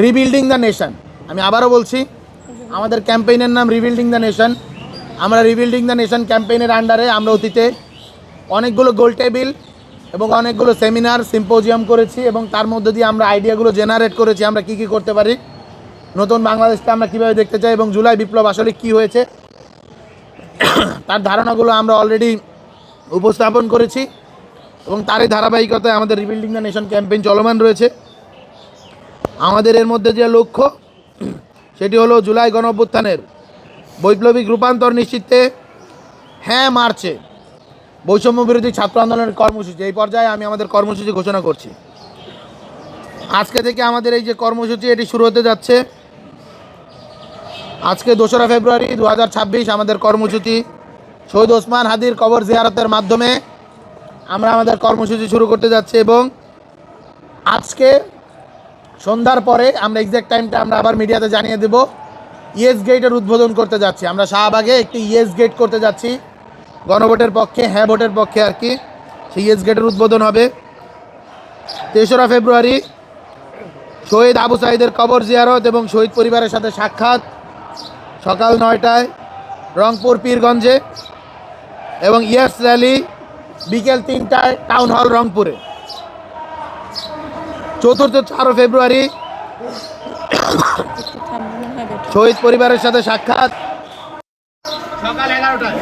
Rebuilding the nation আমি আবারও বলছি, আমাদের ক্যাম্পেইনের নাম রিবিল্ডিং দ্য নেশন আমরা রিবিল্ডিং দ্য নেশন ক্যাম্পেইনের আন্ডারে আমরা অতীতে অনেকগুলো গোল টেবিল এবং অনেকগুলো সেমিনার সিম্পোজিয়াম করেছি এবং তার মধ্যে দিয়ে আমরা আইডিয়াগুলো জেনারেট করেছি, আমরা কি কি করতে পারি, নতুন বাংলাদেশকে আমরা কীভাবে দেখতে চাই এবং জুলাই বিপ্লব আসলে কি হয়েছে, তার ধারণাগুলো আমরা অলরেডি উপস্থাপন করেছি এবং তারই ধারাবাহিকতায় আমাদের রিবিল্ডিং দ্য নেশন ক্যাম্পেইন চলমান রয়েছে। আমাদের এর মধ্যে যে লক্ষ্য, সেটি হলো জুলাই গণ অভ্যুত্থানের বৈপ্লবিক রূপান্তর নিশ্চিতে হ্যাঁ মার্চে বৈষম্য বিরোধী ছাত্র আন্দোলনের কর্মসূচি। এই পর্যায়ে আমি আমাদের কর্মসূচি ঘোষণা করছি। আজকে থেকে আমাদের এই যে কর্মসূচি, এটি শুরু হতে যাচ্ছে। আজকে দোসরা ফেব্রুয়ারি দু হাজার ছাব্বিশ আমাদের কর্মসূচি। শহীদ ওসমান হাদির কবর জিয়ারতের মাধ্যমে আমরা আমাদের কর্মসূচি শুরু করতে যাচ্ছি এবং আজকে সন্ধ্যার পরে আমরা এক্সাক্ট টাইমটা আমরা আবার মিডিয়াতে জানিয়ে দেব। ইয়েস গেটের উদ্বোধন করতে যাচ্ছি। আমরা শাহবাগে একটি ইয়েস গেট করতে যাচ্ছি। গণভোটের পক্ষে হ্যাঁ ভোটের পক্ষে আর কি। সেই ইয়েস গেটের উদ্বোধন হবে। তেসরা ফেব্রুয়ারি, শহীদ আবু সাইদের কবর জিয়ারত এবং শহীদ পরিবারের সাথে সাক্ষাৎ সকাল নয়টায় রংপুর, পীরগঞ্জে এবং ইয়ার্স র্যালি বিকেল তিনটায় টাউন হল রংপুরে। চতুর্থ চার ফেব্রুয়ারি। শহীদ পরিবারের সাথে সাক্ষাৎ। সকাল এগারোটায়।